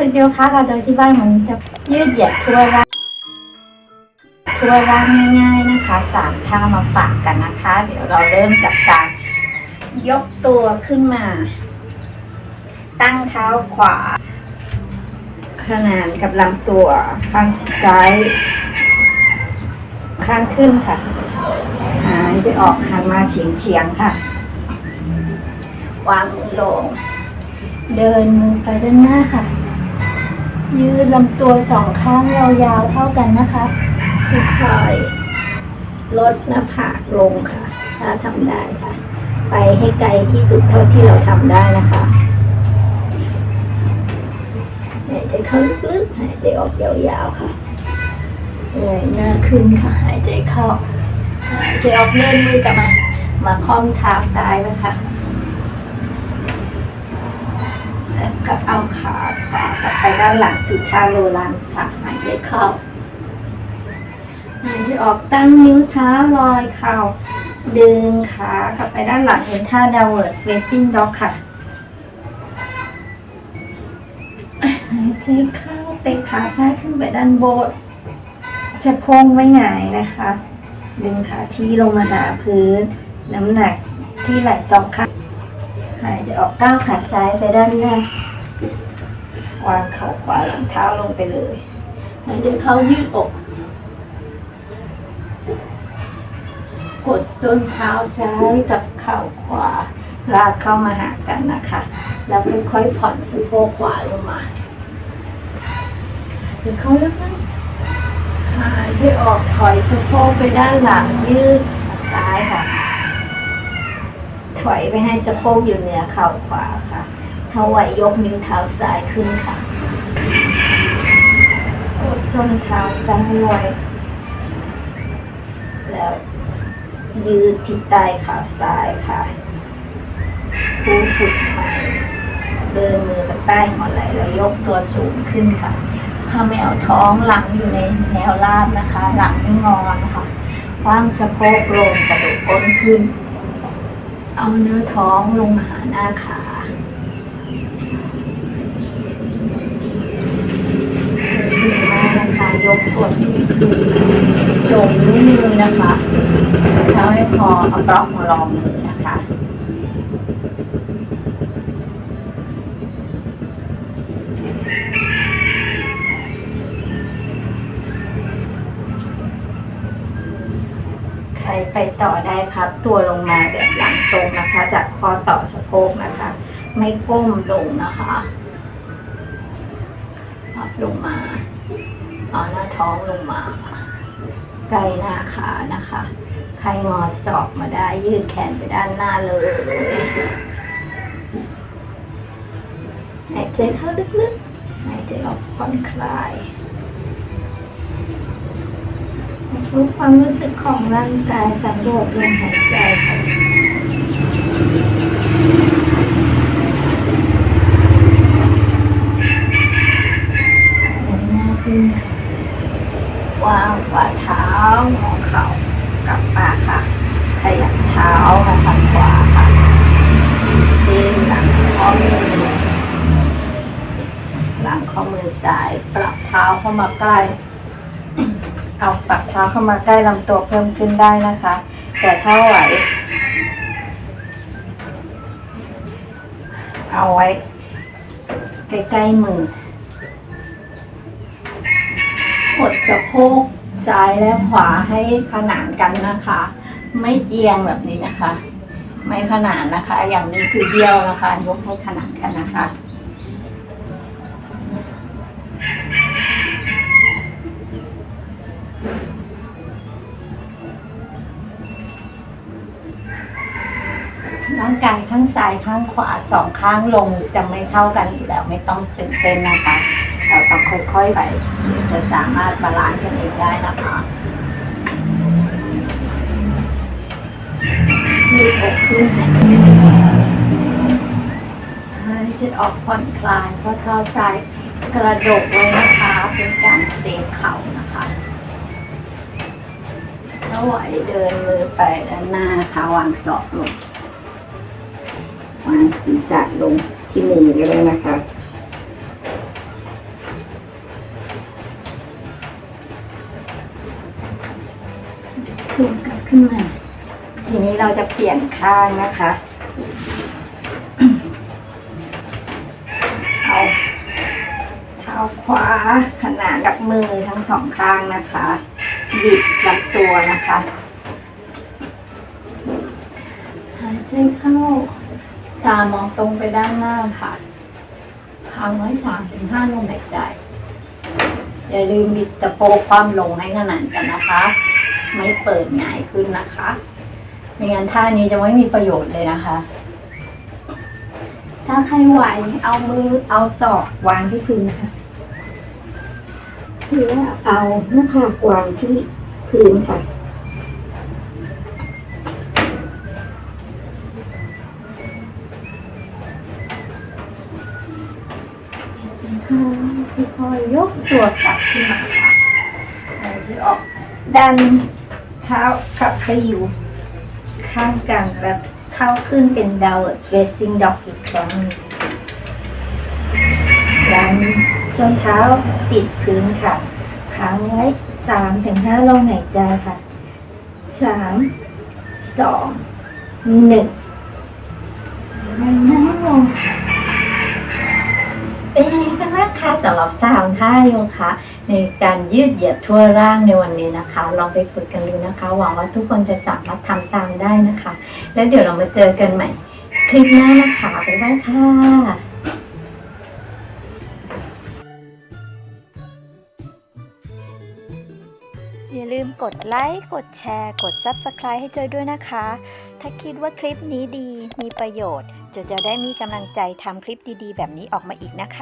ฝึกโยคะค่ะโดยที่บ้านมันจะยืดเหยียดทั่วร่างทั่วร่างง่ายๆนะคะสามท่ามาฝากกันนะคะ เดี๋ยวเราเริ่มจากการยกตัวขึ้นมา ตั้งเท้าขวา ขนานกับลำตัวข้างซ้ายข้างขึ้นค่ะหายใจออกหันมาเฉียงเฉียงๆค่ะ วางมือลง เดินมือไปด้านหน้าค่ะ ยืดลำตัวสองข้างยาวๆเท่ากันนะคะค่อยๆลดหน้าผากลงค่ะ ถ้าทำได้ค่ะ ไปให้ไกลที่สุดเท่าที่เราทำได้นะคะหายใจเข้าลึกๆหายใจออกยาวๆค่ะเงยหน้าขึ้นค่ะ หายใจเข้า หายใจออกเลื่อนมือกลับมา มาค่อมเท้าซ้ายไว้ค่ะ แล้วก็เอาขาขวากลับไปด้านหลังสุดท่าโรลันค่ะหายใจเข้าหายใจออกตั้งนิ้วเท้าลอยเข่าดึงขากลับไปด้านหลังเห็นท่า downward facing dog ค่ะหายใจเข้าเตะขาซ้ายขึ้นไปด้านบนจะโพงไว้หงายนะคะ ดึงขาที่ลงมาหาพื้น น้ำหนักที่ไหล่สองข้างหายใจออกก้าวขาซ้ายไปด้านหน้า วางเข่าขวาหลังเท้าลงไปเลยหายใจเข้ายืดอก กดส้นเท้าซ้ายกับเข่าขวา ลากเข้ามาหากันนะคะ แล้วค่อยๆผ่อนสะโพกขวาลงมาหายใจเข้าลึกนะหายใจออกถอยสะโพกไปด้านหลังยืดซ้ายค่ะ ถอยไปให้สะโพกอยู่เหนือเข่าขวาค่ะ ถ้าไหวยกนิ้วเท้าซ้ายขึ้นค่ะกดส้นเท้าซ้ายไว้แล้วยืดที่ใต้ขาซ้ายค่ะฟูฝึกใหม่เดินมือไปใต้หัวไหล่แล้วยกตัวสูงขึ้นค่ะถ้าไม่เอาท้องหลังอยู่ในแนวราบนะคะ หลังไม่งอนะคะคว้างสะโพกลงกระดูกก้นขึ้น เอาเนื้อท้องลงมาหาหน้าขาดีมาก นะคะยกตัวที่ขึ้นโยงนิ้วมือนะคะถ้าไม่พอเอาบล็อกมารองมือนะคะใครไปต่อได้พับตัวลงมาแบบหลังตรงนะคะ จากคอต่อสะโพกนะคะ ไม่ก้มลงนะคะ ลงมา เอาหน้าท้องลงมาค่ะใกล้หน้าขานะคะ ใครงอศอกมาได้ยืดแขนไปด้านหน้าเลยหายใจเข้าลึกๆหายใจออกผ่อนคลายรู้ความรู้สึกของร่างกายสำรวจลมหายใจค่ะ ปรับเท้าเข้ามาใกล้ เอาปรับเท้าเข้ามาใกล้ลำตัวเพิ่มขึ้นได้นะคะ แต่ถ้าไหว เอาไว้ ใกล้ๆมือกดสะโพกซ้ายและขวาให้ขนานกันนะคะ ไม่เอียงแบบนี้นะคะ ไม่ขนานนะคะ อย่างนี้คือเบี้ยวนะคะ ยกให้ขนานกันนะคะ ร่างกายข้างซ้ายข้างขวาสองข้างลงจะไม่เท่ากันอยู่แล้วไม่ต้องตื่นเต้นนะคะเราต้องค่อยๆไปเดี๋ยวจะสามารถบาลานซ์กันเองได้นะคะยืดอกขึ้นหายใจออกผ่อนคลายข้อเท้าซ้ายกระดกไว้นะคะเป็นการเซฟเข่านะคะแล้วไหวเดินมือไปด้านหน้านะคะวางศอกลง วางศีจัดลงที่มือก็ได้นะคะ ลงกลับขึ้นมา ทีนี้เราจะเปลี่ยนข้างนะคะ เอาเท้าขวาขนาดกับมือทั้งสองข้างนะคะบิดลำตัวนะคะ หายใจเข้า ตามองตรงไปด้านหน้าค่ะค้างไว้สามถึงห้าลมหายใจ อย่าลืมบิดจะโปกความลงให้ขนาดกันนะคะ ไม่เปิดหงายขึ้นนะคะไม่งั้นท่านี้จะไม่มีประโยชน์เลยนะคะ ถ้าใครไหวเอามือเอาศอกวางที่พื้นค่ะหรือเอาหน้าผากวางที่พื้นค่ะ จริงค่ะค่อยๆยกตัวกลับขึ้นมาค่ะเราจออกดันเท้ากลับไปอยู่ ข้างกันแล้วเข้าขึ้นเป็น downward facing dog อีกครั้งหนึ่งดันส้นเท้าติดพื้นค่ะค้างไว้สามถึงห้าลมหายใจค่ะสามสองหนึ่งแล้วนั่งลง เป็นยังไงกันบ้างคะสำหรับสามท่าโยคะในการยืดเหยียดทั่วร่างในวันนี้นะคะ ลองไปฝึกกันดูนะคะ หวังว่าทุกคนจะสามารถทำตามได้นะคะ แล้วเดี๋ยวเรามาเจอกันใหม่ คลิปหน้านะคะบ๊ายบายค่ะอย่าลืมกดไลค์ กดแชร์ กด Subscribe ให้จอยด้วยนะคะ ถ้าคิดว่าคลิปนี้ดี มีประโยชน์จอยจะได้มีกำลังใจทำคลิปดีๆ แบบนี้ออกมาอีกนะคะ